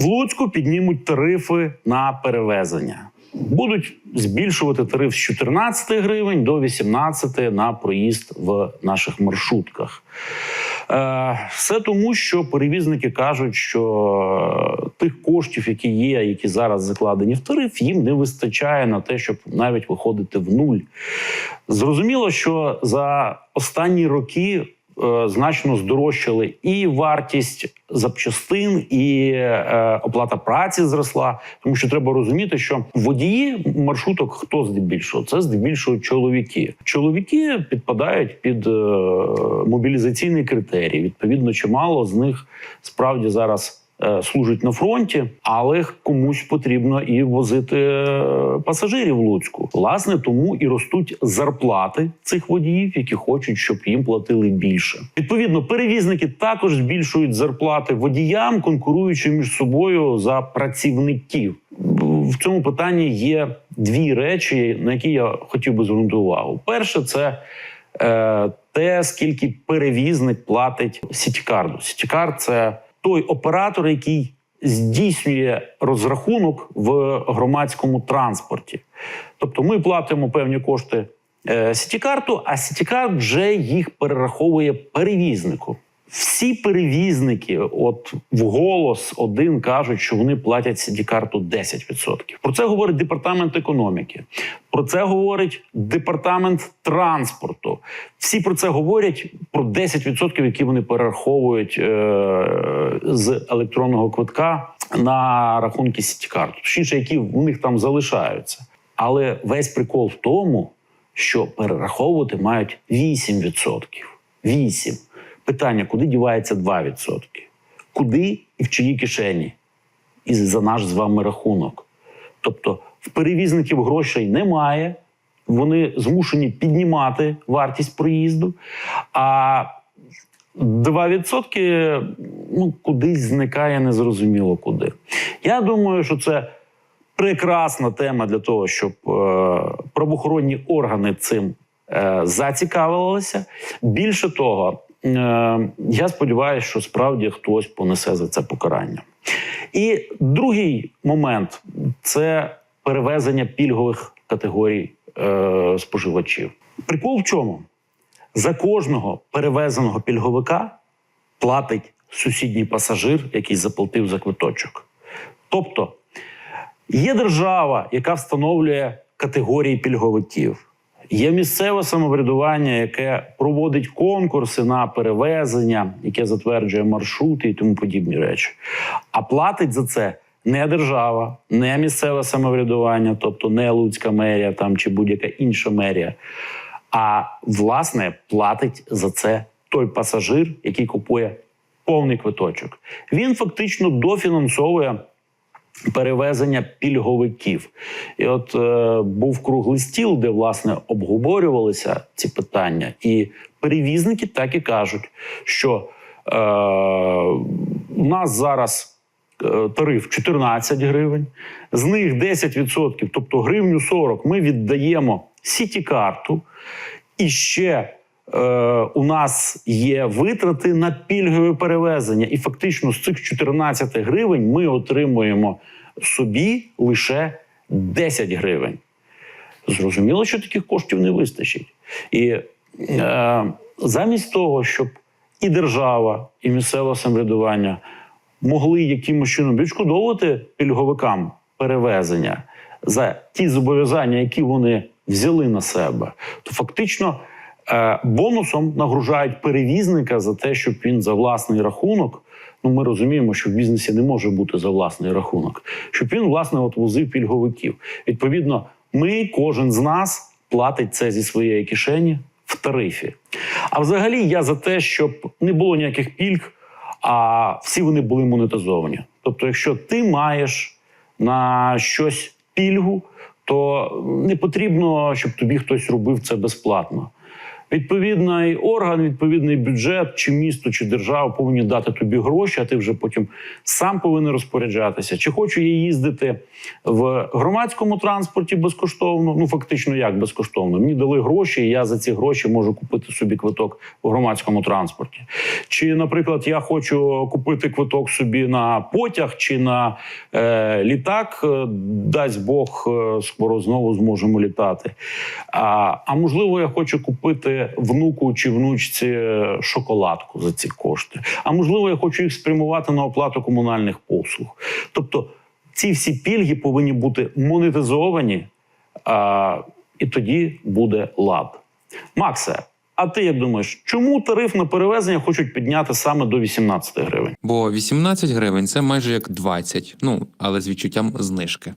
В Луцьку піднімуть тарифи на перевезення. Будуть збільшувати тариф з 14 гривень до 18 на проїзд в наших маршрутках. Е, Все тому, що перевізники кажуть, що тих коштів, які є, які зараз закладені в тариф, їм не вистачає на те, щоб навіть виходити в нуль. Зрозуміло, що за останні роки е, значно здорожчали і вартість запчастин, і е, оплата праці зросла. Тому що треба розуміти, що водії маршруток хто здебільшого? Це здебільшого чоловіки. Чоловіки підпадають під е, мобілізаційний критерій. Відповідно, чимало з них справді зараз. Е, Служить на фронті, але комусь потрібно і возити е, пасажирів в Луцьку. Власне, тому і ростуть зарплати цих водіїв, які хочуть, щоб їм платили більше. Відповідно, перевізники також збільшують зарплати водіям, конкуруючи між собою за працівників. В цьому питанні є дві речі, на які я хотів би звернути увагу. Перше, це е, те, скільки перевізник платить сітікарду. Сітікард – це той оператор, який здійснює розрахунок в громадському транспорті. Тобто ми платимо певні кошти е, сітікарту, а сітікарт вже їх перераховує перевізнику. Всі перевізники, от вголос один кажуть, що вони платять сітікарту 10%. Про це говорить департамент економіки. Про це говорить департамент транспорту. Всі про це говорять про 10%, які вони перераховують е- з електронного квитка на рахунки сітікарту, точніше, які в них там залишаються. Але весь прикол в тому, що перераховувати мають 8%. 8%. Питання, куди дівається 2%? Куди і в чиї кишені? І за наш з вами рахунок. Тобто в перевізників грошей немає, вони змушені піднімати вартість проїзду, а 2% ну, кудись зникає незрозуміло куди. Я думаю, що це прекрасна тема для того, щоб е, правоохоронні органи цим е, зацікавилися. Більше того, я сподіваюся, що справді хтось понесе за це покарання. І другий момент це перевезення пільгових категорій е, споживачів. Прикол в чому? За кожного перевезеного пільговика платить сусідній пасажир, який заплатив за квиточок. Тобто є держава, яка встановлює категорії пільговиків. Є місцеве самоврядування, яке проводить конкурси на перевезення, яке затверджує маршрути і тому подібні речі. А платить за це не держава, не місцеве самоврядування, тобто не Луцька мерія там чи будь-яка інша мерія. А власне платить за це той пасажир, який купує повний квиточок. Він фактично дофінансовує перевезення пільговиків. І от е, був круглий стіл, де власне обговорювалися ці питання, і перевізники так і кажуть, що е, у нас зараз. е, Тариф 14 гривень, з них 10%, тобто гривню 40 ми віддаємо сіті-карту, і ще у нас є витрати на пільгове перевезення. І фактично з цих 14 гривень ми отримуємо собі лише 10 гривень. Зрозуміло, що таких коштів не вистачить. І е, замість того, щоб і держава, і місцеве самоврядування могли якимось чином відшкодовувати пільговикам перевезення за ті зобов'язання, які вони взяли на себе, то фактично е, бонусом нагружають перевізника за те, щоб він за власний рахунок. Ну, ми розуміємо, що в бізнесі не може бути за власний рахунок, щоб він власне от возив пільговиків. Відповідно, ми, кожен з нас платить це зі своєї кишені в тарифі. А взагалі, я за те, щоб не було ніяких пільг, а всі вони були монетизовані. Тобто, якщо ти маєш на щось пільгу, то не потрібно, щоб тобі хтось робив це безплатно. Відповідний орган, відповідний бюджет, чи місто, чи держава повинні дати тобі гроші, а ти вже потім сам повинен розпоряджатися. Чи хочу я їздити в громадському транспорті безкоштовно? Ну фактично, як безкоштовно? Мені дали гроші, і я за ці гроші можу купити собі квиток в громадському транспорті. Чи, наприклад, я хочу купити квиток собі на потяг чи на е, літак, е, дасть Бог, е, скоро знову зможемо літати. А, а можливо, я хочу внуку чи внучці шоколадку за ці кошти. А можливо, я хочу їх спрямувати на оплату комунальних послуг. Тобто, ці всі пільги повинні бути монетизовані, а, і тоді буде лад. Максе, а ти як думаєш, чому тариф на перевезення хочуть підняти саме до 18 гривень? Бо 18 гривень це майже як 20, ну але з відчуттям знижки.